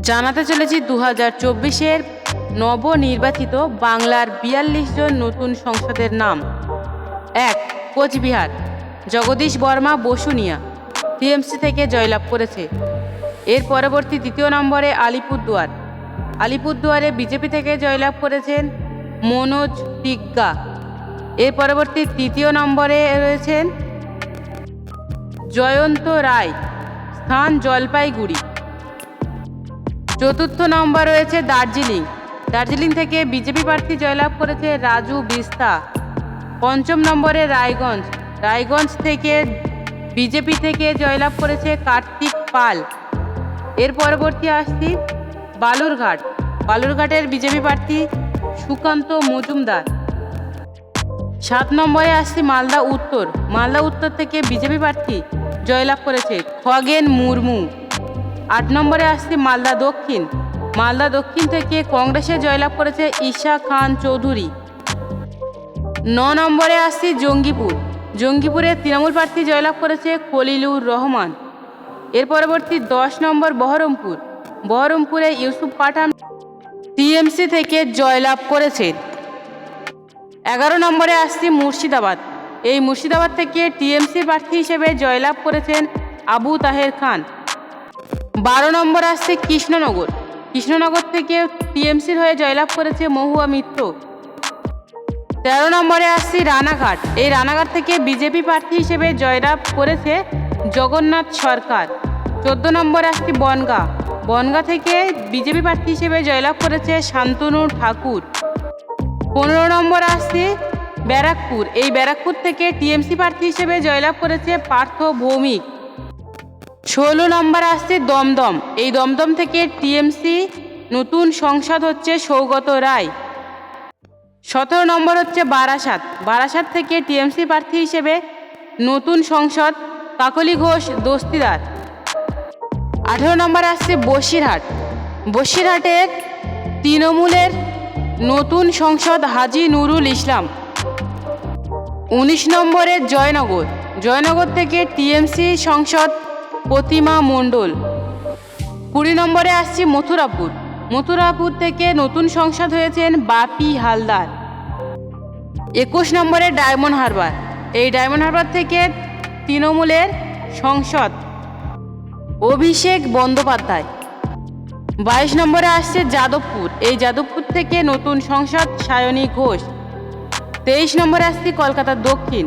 জানাতে চলেছি দু হাজার চব্বিশের নবনির্বাচিত বাংলার বিয়াল্লিশ জন নতুন সংসদের নাম। এক, কোচবিহার। জগদীশ বর্মা বসুনিয়া টিএমসি থেকে জয়লাভ করেছে। এর পরবর্তী দ্বিতীয় নম্বরে আলিপুরদুয়ার। আলিপুরদুয়ারে বিজেপি থেকে জয়লাভ করেছেন মনোজ টিগ্গা। এর পরবর্তী তৃতীয় নম্বরে রয়েছেন জয়ন্ত রায়, স্থান জলপাইগুড়ি। চতুর্থ নম্বর রয়েছে দার্জিলিং। দার্জিলিং থেকে বিজেপি প্রার্থী জয়লাভ করেছে রাজু বিস্তা। পঞ্চম নম্বরে রায়গঞ্জ। রায়গঞ্জ থেকে বিজেপি থেকে জয়লাভ করেছে কার্তিক পাল। এর পরবর্তী আসছি বালুরঘাট। বালুরঘাটের বিজেপি প্রার্থী সুকান্ত মজুমদার। সাত নম্বরে আসছি মালদা উত্তর। মালদা উত্তর থেকে বিজেপি প্রার্থী জয়লাভ করেছে খগেন মুর্মু। আট নম্বরে আসছে মালদা দক্ষিণ। মালদা দক্ষিণ থেকে কংগ্রেসে জয়লাভ করেছে ঈশা খান চৌধুরী। ন নম্বরে আসছি জঙ্গিপুর। জঙ্গিপুরে তৃণমূল প্রার্থী জয়লাভ করেছে খলিলুর রহমান। এর পরবর্তী দশ নম্বর বহরমপুর। বহরমপুরে ইউসুফ পাঠান টিএমসি থেকে জয়লাভ করেছে। এগারো নম্বরে আসছি মুর্শিদাবাদ। এই মুর্শিদাবাদ থেকে টিএমসি প্রার্থী হিসেবে জয়লাভ করেছেন আবু তাহের খান। বারো নম্বর আসছে কৃষ্ণনগর। কৃষ্ণনগর থেকে টিএমসির হয়ে জয়লাভ করেছে মহুয়া মিত্র। তেরো নম্বরে আসছি রানাঘাট। এই রানাঘাট থেকে বিজেপি প্রার্থী হিসেবে জয়লাভ করেছে জগন্নাথ সরকার। চোদ্দ নম্বরে আসছি বনগা। বনগা থেকে বিজেপি প্রার্থী হিসেবে জয়লাভ করেছে শান্তনু ঠাকুর। পনেরো নম্বর আসছে ব্যারাকপুর। এই ব্যারাকপুর থেকে টিএমসি প্রার্থী হিসেবে জয়লাভ করেছে পার্থ ভৌমিক। ষোলো নম্বর আসছে দমদম। এই দমদম থেকে টিএমসি নতুন সংসদ হচ্ছে সৌগত রায়। সতেরো নম্বর হচ্ছে বারাসাত। বারাসাত থেকে টিএমসি প্রার্থী হিসেবে নতুন সংসদ কাকলি ঘোষ দস্তিদার। আঠেরো নম্বর আসছে বসিরহাট। বসিরহাটের তৃণমূলের নতুন সংসদ হাজি নুরুল ইসলাম। উনিশ নম্বরের জয়নগর। জয়নগর থেকে টিএমসি সংসদ প্রতিমা মণ্ডল। কুড়ি নম্বরে আসছি মথুরাপুর। মথুরাপুর থেকে নতুন সংসদ হয়েছেন বাপি হালদার। একুশ নম্বরে ডায়মন্ড হারবার। এই ডায়মন্ড হারবার থেকে তৃণমূলের সংসদ অভিষেক বন্দ্যোপাধ্যায়। বাইশ নম্বরে আসছে যাদবপুর। এই যাদবপুর থেকে নতুন সংসদ সায়নী ঘোষ। তেইশ নম্বরে আসছি কলকাতা দক্ষিণ।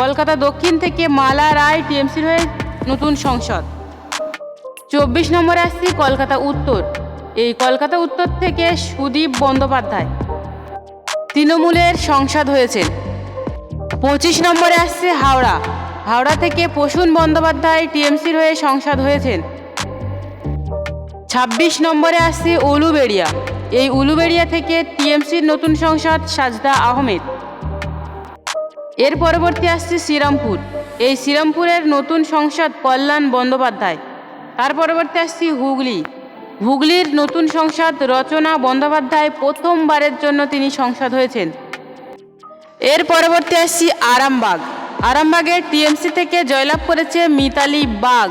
কলকাতা দক্ষিণ থেকে মালা রায় টিএমসির হয়ে নতুন সংসদ। চব্বিশ নম্বরে আসছি কলকাতা উত্তর। এই কলকাতা উত্তর থেকে সুদীপ বন্দ্যোপাধ্যায় তৃণমূলের সংসদ হয়েছে পঁচিশ নম্বরে আসছে হাওড়া। হাওড়া থেকে প্রসূন বন্দ্যোপাধ্যায় টিএমসির হয়ে সংসদ হয়েছেন। ছাব্বিশ নম্বরে আসছে উলুবেড়িয়া। এই উলুবেড়িয়া থেকে টিএমসির নতুন সংসদ সাজদা আহমেদ। এর পরবর্তী আসছে শ্রীরামপুর। এই শ্রীরামপুরের নতুন সংসদ কল্যাণ বন্দ্যোপাধ্যায়। তার পরবর্তী আসছি হুগলি। হুগলির নতুন সংসদ রচনা বন্দ্যোপাধ্যায় প্রথমবারের জন্য তিনি সংসদ হয়েছেন। এর পরবর্তী আসছি আরামবাগ। আরামবাগের টিএমসি থেকে জয়লাভ করেছে মিতালি বাগ,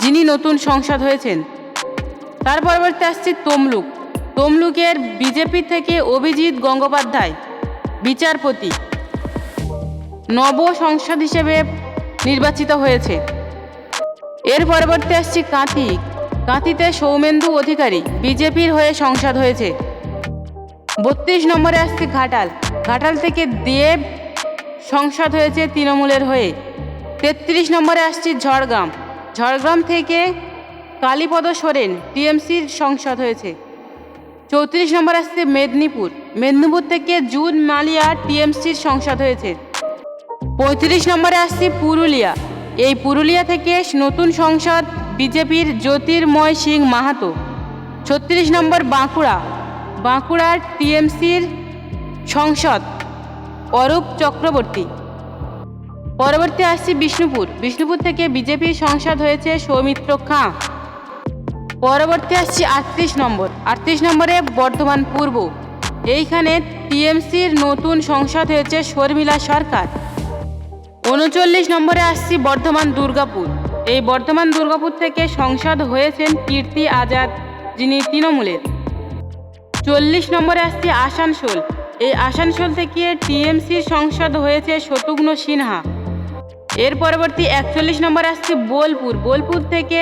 যিনি নতুন সংসদ হয়েছেন। তার পরবর্তী আসছি তমলুক। তমলুকের বিজেপি থেকে অভিজিৎ গঙ্গোপাধ্যায়, বিচারপতি। নব সংসদ হিসেবে নির্বাচিত হয়েছে। এর পরবর্তী আসছি কাঁথি কাঁথিতে সৌমেন্দু অধিকারী বিজেপির হয়ে সংসদ হয়েছে। বত্রিশ নম্বরে আসছে ঘাটাল। ঘাটাল থেকে দেব সংসদ হয়েছে তৃণমূলের হয়ে। তেত্রিশ নম্বরে আসছে ঝড়গ্রাম। ঝড়গ্রাম থেকে কালীপদ সোরেন টিএমসির সংসদ হয়েছে। চৌত্রিশ নম্বর আসছে মেদিনীপুর। মেদিনীপুর থেকে জুন মালিয়া টিএমসির সংসদ হয়েছে। পঁয়ত্রিশ নম্বরে আসছি পুরুলিয়া। এই পুরুলিয়া থেকে নতুন সংসদ বিজেপির জ্যোতির্ময় সিং মাহাতো। ছত্রিশ নম্বর বাঁকুড়া। বাঁকুড়ার টিএমসির সংসদ অরূপ চক্রবর্তী। পরবর্তী আসছি বিষ্ণুপুর। বিষ্ণুপুর থেকে বিজেপির সংসদ হয়েছে সৌমিত্র খাঁ। পরবর্তী আসছি আটত্রিশ নম্বর। আটত্রিশ নম্বরে বর্ধমান পূর্ব। এইখানে টিএমসির নতুন সংসদ হয়েছে শর্মিলা সরকার। উনচল্লিশ নম্বরে আসছি বর্ধমান দুর্গাপুর। এই বর্ধমান দুর্গাপুর থেকে সংসদ হয়েছেন কীর্তি আজাদ, যিনি তৃণমূলের। চল্লিশ নম্বরে আসছে আসানসোল। এই আসানসোল থেকে টিএমসির সংসদ হয়েছে শত্রুঘ্ন সিনহা। এর পরবর্তী একচল্লিশ নম্বরে আসছে বোলপুর। বোলপুর থেকে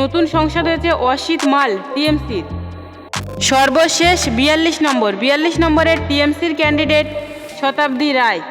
নতুন সংসদ হয়েছে অসিত মাল, টিএমসির। সর্বশেষ বিয়াল্লিশ নম্বর। বিয়াল্লিশ নম্বরের টিএমসির ক্যান্ডিডেট শতাব্দী রায়।